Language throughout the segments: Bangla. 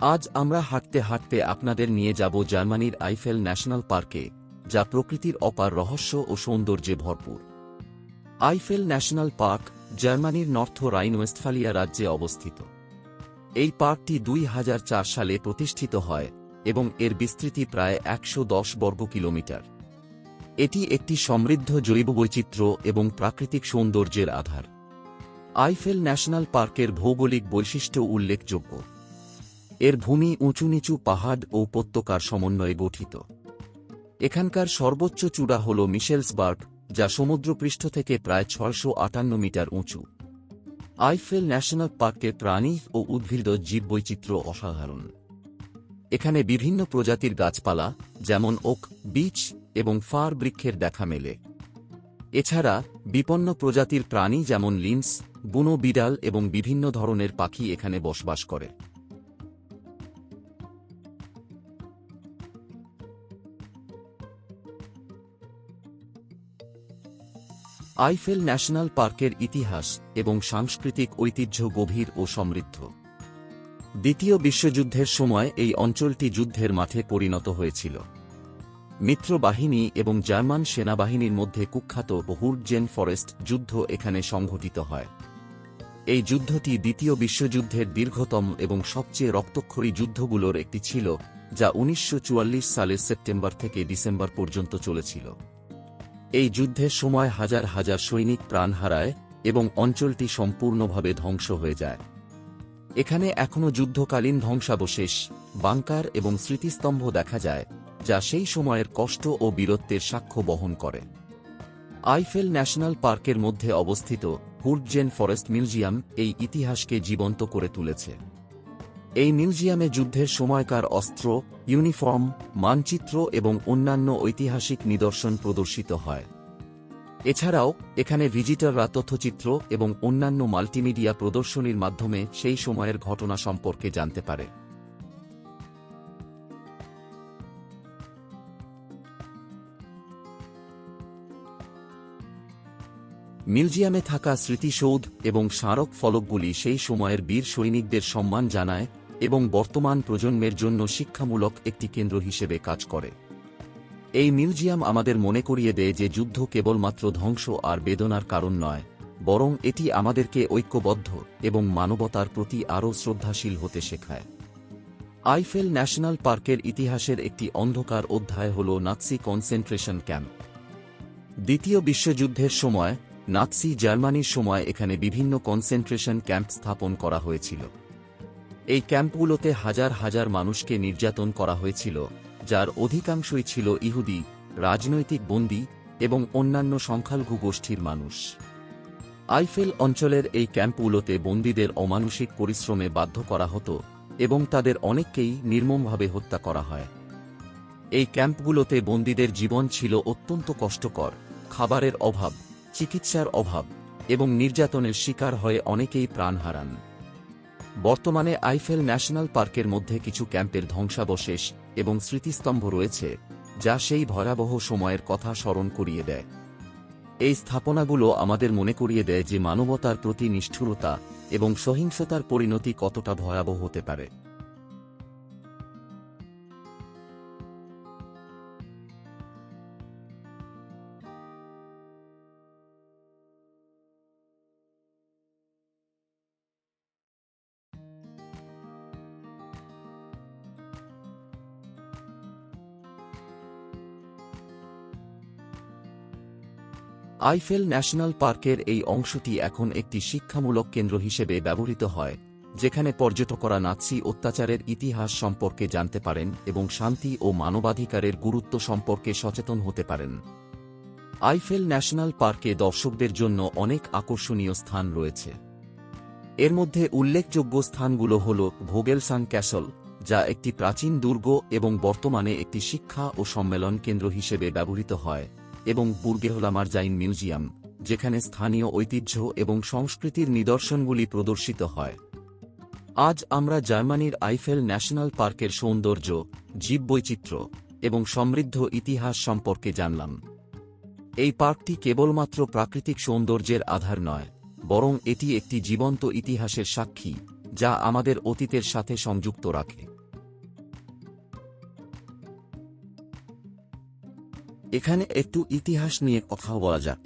আজ আমরা হাঁটতে হাঁটতে আপনাদের নিয়ে যাব জার্মানির আইফেল ন্যাশনাল পার্কে, যা প্রকৃতির অপার রহস্য ও সৌন্দর্যে ভরপুর। আইফেল ন্যাশনাল পার্ক জার্মানির নর্থ রাইন ওয়েস্টফালিয়া রাজ্যে অবস্থিত। এই পার্কটি দুই হাজার চার সালে প্রতিষ্ঠিত হয় এবং এর বিস্তৃতি প্রায় একশো দশ বর্গ কিলোমিটার। এটি একটি সমৃদ্ধ জৈববৈচিত্র্য এবং প্রাকৃতিক সৌন্দর্যের আধার। আইফেল ন্যাশনাল পার্কের ভৌগোলিক বৈশিষ্ট্য উল্লেখযোগ্য। এর ভূমি উঁচু নিচু পাহাড় ও উপত্যকার সমন্বয়ে গঠিত। এখানকার সর্বোচ্চ চূড়া হল মিশেলসবার্গ, যা সমুদ্রপৃষ্ঠ থেকে প্রায় ছয়শো আটান্ন মিটার উঁচু। আইফেল ন্যাশনাল পার্কের প্রাণী ও উদ্ভিদ জীববৈচিত্র্য অসাধারণ। এখানে বিভিন্ন প্রজাতির গাছপালা, যেমন ওক, বিচ এবং ফার বৃক্ষের দেখা মেলে। এছাড়া বিপন্ন প্রজাতির প্রাণী যেমন লিন্স, বুনো বিড়াল এবং বিভিন্ন ধরনের পাখি এখানে বসবাস করে। আইফেল ন্যাশনাল পার্কের ইতিহাস এবং সাংস্কৃতিক ঐতিহ্য গভীর ও সমৃদ্ধ। দ্বিতীয় বিশ্বযুদ্ধের সময় এই অঞ্চলটি যুদ্ধের মাঠে পরিণত হয়েছিল। মিত্র বাহিনী এবং জার্মান সেনাবাহিনীর মধ্যে কুখ্যাত হুর্জেন ফরেস্ট যুদ্ধ এখানে সংঘটিত হয়। এই যুদ্ধটি দ্বিতীয় বিশ্বযুদ্ধের দীর্ঘতম এবং সবচেয়ে রক্তক্ষরী যুদ্ধগুলোর একটি ছিল, যা উনিশশো চুয়াল্লিশ সালের সেপ্টেম্বর থেকে ডিসেম্বর পর্যন্ত চলেছিল। এই যুদ্ধের সময় হাজার হাজার সৈনিক প্রাণ হারায় এবং অঞ্চলটি সম্পূর্ণভাবে ধ্বংস হয়ে যায়। এখানে এখনও যুদ্ধকালীন ধ্বংসাবশেষ, বাংকার এবং স্মৃতিস্তম্ভ দেখা যায়, যা সেই সময়ের কষ্ট ও বীরত্বের সাক্ষ্য বহন করে। আইফেল ন্যাশনাল পার্কের মধ্যে অবস্থিত হুডজেন ফরেস্ট মিউজিয়াম এই ইতিহাসকে জীবন্ত করে তুলেছে। এই মিউজিয়ামে যুদ্ধের সময়কার অস্ত্র, ইউনিফর্ম, মানচিত্র এবং অন্যান্য ঐতিহাসিক নিদর্শন প্রদর্শিত হয়। এছাড়াও, এখানে ভিজিটররা তথ্যচিত্র এবং অন্যান্য মাল্টিমিডিয়া প্রদর্শনীর মাধ্যমে সেই সময়ের ঘটনা সম্পর্কে জানতে পারে। মিউজিয়ামে থাকা স্মৃতিসৌধ এবং স্মারক ফলকগুলি সেই সময়ের বীর সৈনিকদের সম্মান জানায় এবং বর্তমান প্রজন্মের জন্য শিক্ষামূলক একটি কেন্দ্র হিসেবে কাজ করে। এই মিউজিয়াম আমাদের মনে করিয়ে দেয় যে যুদ্ধ কেবলমাত্র ধ্বংস আর বেদনার কারণ নয়, বরং এটি আমাদেরকে ঐক্যবদ্ধ এবং মানবতার প্রতি আরও শ্রদ্ধাশীল হতে শেখায়। আইফেল ন্যাশনাল পার্কের ইতিহাসের একটি অন্ধকার অধ্যায় হল নাৎসি কনসেন্ট্রেশন ক্যাম্প। দ্বিতীয় বিশ্বযুদ্ধের সময়, নাৎসি জার্মানির সময় এখানে বিভিন্ন কনসেন্ট্রেশন ক্যাম্প স্থাপন করা হয়েছিল। এই ক্যাম্পগুলোতে হাজার হাজার মানুষকে নির্যাতন করা হয়েছিল, যার অধিকাংশই ছিল ইহুদি, রাজনৈতিক বন্দী এবং অন্যান্য সংখ্যালঘু গোষ্ঠীর মানুষ। আইফেল অঞ্চলের এই ক্যাম্পগুলোতে বন্দীদের অমানসিক পরিশ্রমে বাধ্য করা হতো এবং তাদের অনেককেই নির্মমভাবে হত্যা করা হয়। এই ক্যাম্পগুলোতে বন্দীদের জীবন ছিল অত্যন্ত কষ্টকর, খাবারের অভাব, চিকিৎসার অভাব এবং নির্যাতনের শিকার হয়ে অনেকেই প্রাণ হারান। বর্তমানে আইফেল ন্যাশনাল পার্কের মধ্যে কিছু ক্যাম্পের ধ্বংসাবশেষ এবং স্মৃতিস্তম্ভ রয়েছে, যা সেই ভয়াবহ সময়ের কথা স্মরণ করিয়ে দেয়। এই স্থাপনাগুলো আমাদের মনে করিয়ে দেয় যে মানবতার প্রতি নিষ্ঠুরতা এবং সহিংসতার পরিণতি কতটা ভয়াবহ হতে পারে। আইফেল ন্যাশনাল পার্কের এই অংশটি এখন একটি শিক্ষামূলক কেন্দ্র হিসেবে ব্যবহৃত হয়, যেখানে পর্যটকরা নাৎসি অত্যাচারের ইতিহাস সম্পর্কে জানতে পারেন এবং শান্তি ও মানবাধিকারের গুরুত্ব সম্পর্কে সচেতন হতে পারেন। আইফেল ন্যাশনাল পার্কে দর্শকদের জন্য অনেক আকর্ষণীয় স্থান রয়েছে। এর মধ্যে উল্লেখযোগ্য স্থানগুলো হল ভোগেলসাং ক্যাসল, যা একটি প্রাচীন দুর্গ এবং বর্তমানে একটি শিক্ষা ও সম্মেলন কেন্দ্র হিসেবে ব্যবহৃত হয়। এবং বুর্গেহলামার জাইন মিউজিয়াম, যেখানে স্থানীয় ঐতিহ্য এবং সংস্কৃতির নিদর্শনগুলি প্রদর্শিত হয়। আজ আমরা জার্মানির আইফেল ন্যাশনাল পার্কের সৌন্দর্য, জীববৈচিত্র্য এবং সমৃদ্ধ ইতিহাস সম্পর্কে জানলাম। এই পার্কটি কেবলমাত্র প্রাকৃতিক সৌন্দর্যের আধার নয়, বরং এটি একটি জীবন্ত ইতিহাসের সাক্ষী, যা আমাদের অতীতের সাথে সংযুক্ত রাখে। এখানে একটু ইতিহাস নিয়ে কথা বলা যাক।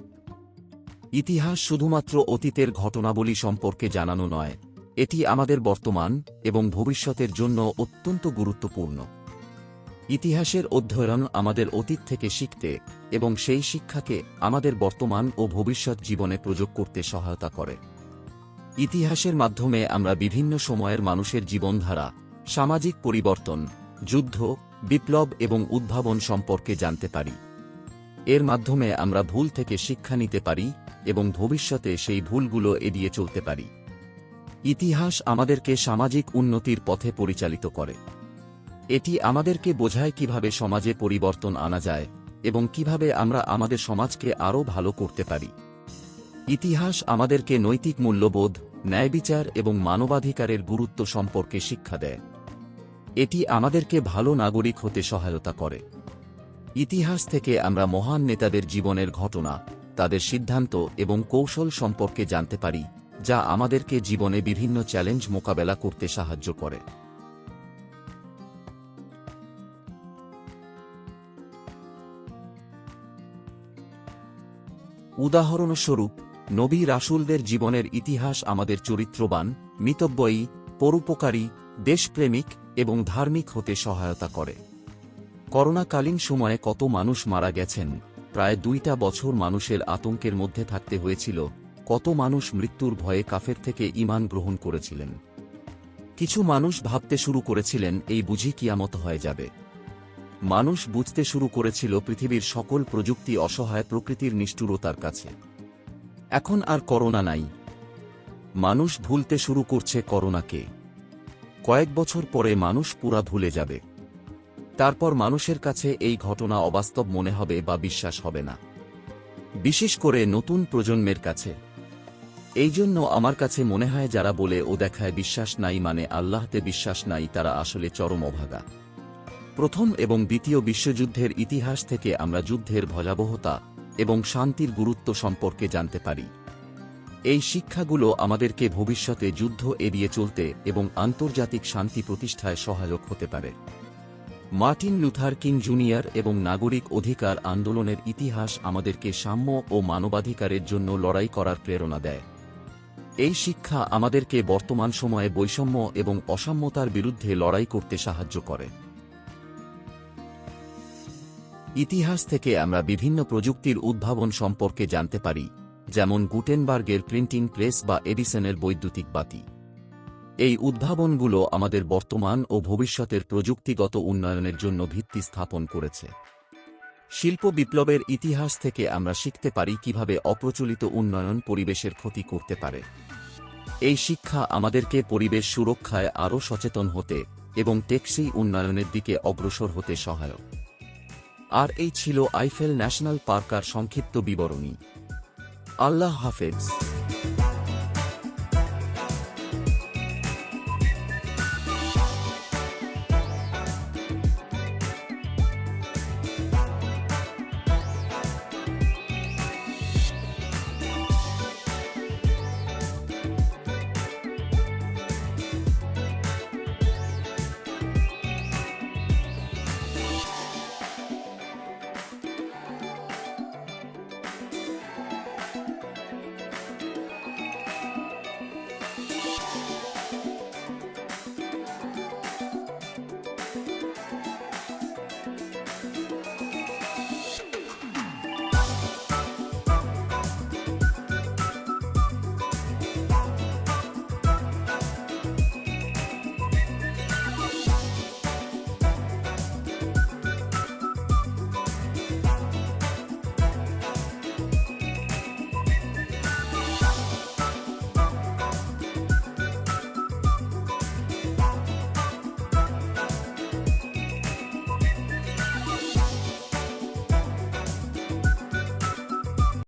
ইতিহাস শুধুমাত্র অতীতের ঘটনাবলী সম্পর্কে জানানো নয়, এটি আমাদের বর্তমান এবং ভবিষ্যতের জন্য অত্যন্ত গুরুত্বপূর্ণ। ইতিহাসের অধ্যয়ন আমাদের অতীত থেকে শিখতে এবং সেই শিক্ষাকে আমাদের বর্তমান ও ভবিষ্যৎ জীবনে প্রয়োগ করতে সহায়তা করে। ইতিহাসের মাধ্যমে আমরা বিভিন্ন সময়ের মানুষের জীবনধারা, সামাজিক পরিবর্তন, যুদ্ধ, বিপ্লব এবং উদ্ভাবন সম্পর্কে জানতে পারি। এর মাধ্যমে আমরা ভুল থেকে শিক্ষা নিতে পারি এবং ভবিষ্যতে সেই ভুলগুলো এড়িয়ে চলতে পারি। ইতিহাস আমাদেরকে সামাজিক উন্নতির পথে পরিচালিত করে। এটি আমাদেরকে বোঝায় কীভাবে সমাজে পরিবর্তন আনা যায় এবং কীভাবে আমরা আমাদের সমাজকে আরও ভালো করতে পারি। ইতিহাস আমাদেরকে নৈতিক মূল্যবোধ, ন্যায়বিচার এবং মানবাধিকারের গুরুত্ব সম্পর্কে শিক্ষা দেয়। এটি আমাদেরকে ভালো নাগরিক হতে সহায়তা করে। ইতিহাস থেকে আমরা মহান নেতাদের জীবনের ঘটনা, তাদের সিদ্ধান্ত এবং কৌশল সম্পর্কে জানতে পারি, যা আমাদেরকে জীবনে বিভিন্ন চ্যালেঞ্জ মোকাবেলা করতে সাহায্য করে। উদাহরণস্বরূপ, নবী রাসুলদের জীবনের ইতিহাস আমাদের চরিত্রবান, মিতব্যয়ী, পরোপকারী, দেশপ্রেমিক এবং ধার্মিক হতে সহায়তা করে। করোনাকালীন সময়ে কত মানুষ মারা গেছেন, প্রায় দুইটা বছর মানুষের আতঙ্কের মধ্যে থাকতে হয়েছিল, কত মানুষ মৃত্যুর ভয়ে কাফের থেকে ইমান গ্রহণ করেছিলেন। কিছু মানুষ ভাবতে শুরু করেছিলেন, এই বুঝি কিয়ামত হয়ে যাবে। মানুষ বুঝতে শুরু করেছিল, পৃথিবীর সকল প্রযুক্তি অসহায় প্রকৃতির নিষ্ঠুরতার কাছে। এখন আর করোনা নাই। মানুষ ভুলতে শুরু করছে করোনাকে। কয়েক বছর পরে মানুষ পুরা ভুলে যাবে। তারপর মানুষের কাছে এই ঘটনা অবাস্তব মনে হবে বা বিশ্বাস হবে না। বিশেষ করে নতুন প্রজন্মের কাছে। এই জন্য আমার কাছে মনে হয় যারা বলে, ও দেখায় বিশ্বাস নাই মানে আল্লাহতে বিশ্বাস নাই, তারা আসলে চরম অভাগা। প্রথম এবং দ্বিতীয় বিশ্বযুদ্ধের ইতিহাস থেকে আমরা যুদ্ধের ভয়াবহতা এবং শান্তির গুরুত্ব সম্পর্কে জানতে পারি। এই শিক্ষাগুলো আমাদেরকে ভবিষ্যতে যুদ্ধ এড়িয়ে চলতে এবং আন্তর্জাতিক শান্তি প্রতিষ্ঠায় সহায়ক হতে পারে। মার্টিন লুথার কিং জুনিয়র এবং নাগরিক অধিকার আন্দোলনের ইতিহাস আমাদেরকে সাম্য ও মানবাধিকারের জন্য লড়াই করার প্রেরণা দেয়। এই শিক্ষা আমাদেরকে বর্তমান সময়ে বৈষম্য এবং অসাম্যতার বিরুদ্ধে লড়াই করতে সাহায্য করে। ইতিহাস থেকে আমরা বিভিন্ন প্রযুক্তির উদ্ভাবন সম্পর্কে জানতে পারি, যেমন গুটেনবার্গের প্রিন্টিং প্রেস বা এডিসনের বৈদ্যুতিক বাতি। এই উদ্ভাবনগুলো আমাদের বর্তমান ও ভবিষ্যতের প্রযুক্তিগত উন্নয়নের জন্য ভিত্তি স্থাপন করেছে। শিল্প বিপ্লবের ইতিহাস থেকে আমরা শিখতে পারি কীভাবে অপ্রচলিত উন্নয়ন পরিবেশের ক্ষতি করতে পারে। এই শিক্ষা আমাদেরকে পরিবেশ সুরক্ষায় আরও সচেতন হতে এবং টেকসই উন্নয়নের দিকে অগ্রসর হতে সহায়ক। আর এই ছিল আইফেল ন্যাশনাল পার্কার সংক্ষিপ্ত বিবরণী। আল্লাহ হাফেজ।